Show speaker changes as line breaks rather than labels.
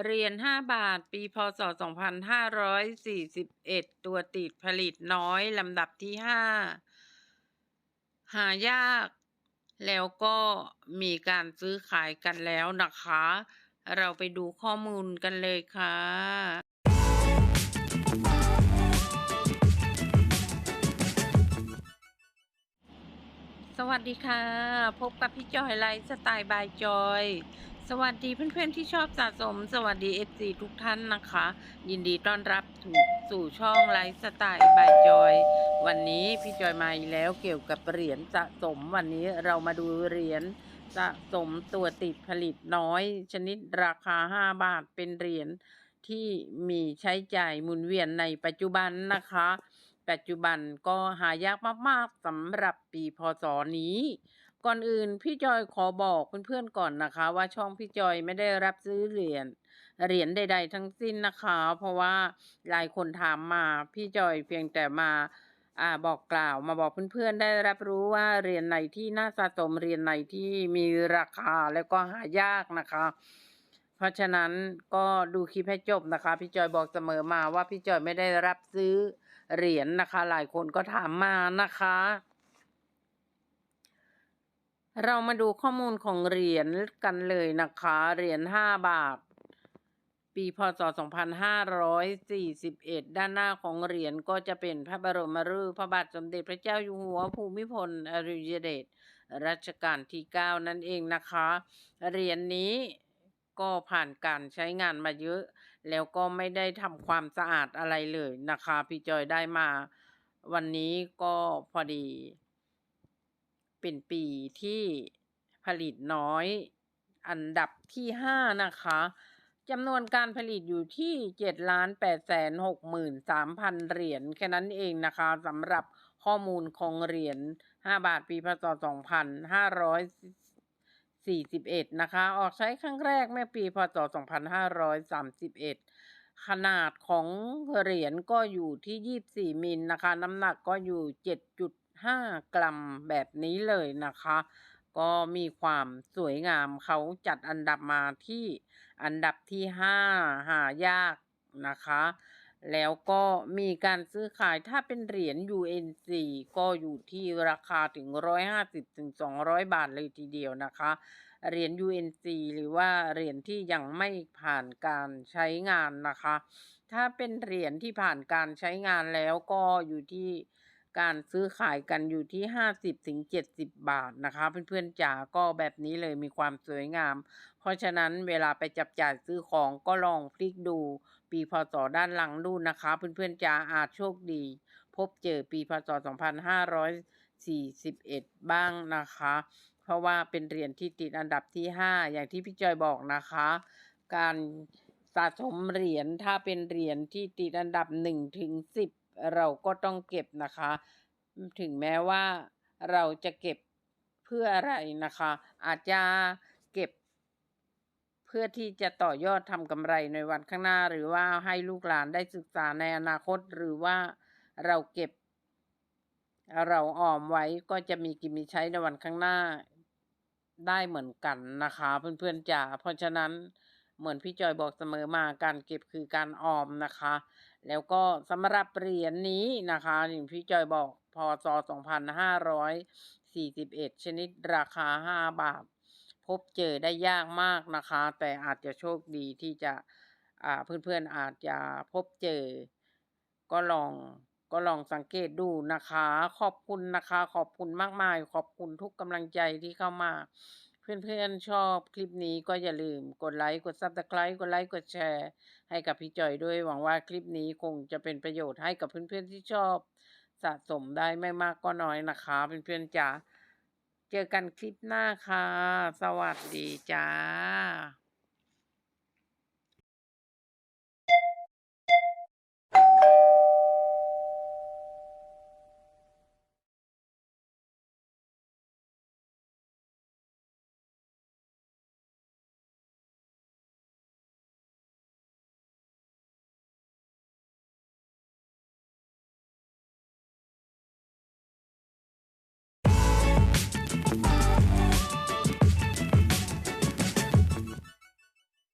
เหรียญ5บาท ปี พศ 2541 ตัวติดผลิตน้อยลำดับที่ 5 หายาก แล้วก็มีการซื้อขายกันแล้วนะคะ เราไปดูข้อมูลกันเลยค่ะสวัสดีค่ะ พบกับพี่จอยไลฟ์สไตล์บายจอย สวัสดีเพื่อนๆที่ชอบสะสม สวัสดี FC ทุกท่านนะคะ ยินดีต้อนรับสู่ช่องไลฟ์สไตล์บายจอย วันนี้พี่จอยมาอีกแล้วเกี่ยวกับเหรียญสะสม วันนี้เรามาดูเหรียญสะสมตัวติดผลิตน้อย ชนิดราคา 5 บาทเป็นเหรียญที่มีใช้จ่ายหมุนเวียนในปัจจุบันนะคะ ปัจจุบันก็หายากมากๆสำหรับปีพศนี้ ก่อนอื่นพี่จอยขอบอกเพื่อนๆก่อนนะคะ ว่าช่องพี่จอยไม่ได้รับซื้อเหรียญเหรียญใด ๆ ทั้งสิ้นนะคะ เพราะว่าหลายคนถามมาพี่จอยเพียงแต่มาอ่าบอกกล่าวมาบอกเพื่อนๆได้รับรู้ว่าเหรียญไหนที่น่าสะสมเหรียญไหนที่มีราคาแล้วก็หายากนะคะ เพราะฉะนั้นก็ดูคลิปให้จบนะคะ พี่จอยบอกเสมอมาว่าพี่จอยไม่ได้รับซื้อเหรียญนะคะ หลายคนก็ถามมานะคะ เรามาดูข้อมูลของเหรียญกันเลยนะคะ เหรียญห้าบาท ปีพศ 2541 ด้านหน้าของเหรียญก็จะเป็นพระบรมรูปพระบาทสมเด็จพระเจ้าอยู่หัวภูมิพลอดุลยเดชรัชกาลที่ 9 นั่นเองนะคะ เหรียญนี้ก็ผ่านการใช้งานมาเยอะ แล้วก็ไม่ได้ทำความสะอาดอะไรเลยนะคะ พี่จอยได้มา วันนี้ก็พอดี เป็นปีที่ผลิตน้อย อันดับที่5นะคะจำนวนการผลิตอยู่ที่7ล้าน8แสน6หมื่น3พันเหรียญแค่นั้นเองนะคะสำหรับข้อมูลของเหรียญ5บาทปีพศ2541นะคะ ออกใช้ครั้งแรกเมื่อปีพศ2531ขนาดของเหรียญก็อยู่ที่24มิลนะคะ น้ำหนักก็อยู่ 7.5กรัมแบบนี้เลยนะคะ ก็มีความสวยงามเขาจัดอันดับมาที่อันดับที่ 5 หายากนะคะ แล้วก็มีการซื้อขายถ้าเป็นเหรียญ UNC ก็อยู่ที่ราคาถึง 150ถึง200 บาทเลยทีเดียวนะคะ เหรียญ UNC หรือว่าเหรียญที่ยังไม่ผ่านการใช้งานนะคะ ถ้าเป็นเหรียญที่ผ่านการใช้งานแล้วก็อยู่ที่ การซื้อขายกันอยู่ที่ 50ถึง70 บาทนะคะ เพื่อนๆจ๋าก็แบบนี้เลยมีความสวยงาม เพราะฉะนั้นเวลาไปจับจ่ายซื้อของก็ลองพลิกดู ปีพศด้านหลังดูนะคะ เพื่อนๆจ๋าอาจโชคดี พบเจอปีพศ 2541 บ้างนะคะ เพราะว่าเป็นเหรียญที่ติดอันดับที่ 5 อย่างที่พี่จอยบอกนะคะ การสะสมเหรียญถ้าเป็นเหรียญที่ติดอันดับ1ถึง10 เราก็ต้องเก็บนะคะ ถึงแม้ว่าเราจะเก็บเพื่ออะไรนะคะ อาจจะเก็บ เพื่อที่จะต่อยอดทำกำไรในวันข้างหน้า หรือว่าให้ลูกหลานได้ศึกษาในอนาคตหรือว่าเราเก็บ เราออมไว้ก็จะมีกินมีใช้ในวันข้างหน้าได้เหมือนกันนะคะ เพื่อนๆจ๋าเพราะฉะนั้น เหมือนพี่จอยบอกเสมอมาการเก็บคือการออมนะคะ แล้วก็สำหรับเหรียญนี้นะคะอย่างพี่จอยบอกพศ2541 ชนิดราคา 5 บาท พบเจอได้ยากมากนะคะ แต่อาจจะโชคดีที่จะอ่าเพื่อนๆอาจจะพบเจอ ก็ลองก็ลองสังเกตดูนะคะ ขอบคุณนะคะ ขอบคุณมากมาย ขอบคุณทุกกำลังใจที่เข้ามา เพื่อนๆชอบคลิปนี้ก็อย่าลืมกดไลค์กด Subscribe กดไลค์กดแชร์ให้กับพี่จอยด้วยหวังว่าคลิปนี้คงจะเป็นประโยชน์ให้กับเพื่อนๆที่ชอบสะสมได้ไม่มากก็น้อยนะคะเพื่อนๆจ๋าเจอกันคลิปหน้าค่ะ สวัสดีจ้า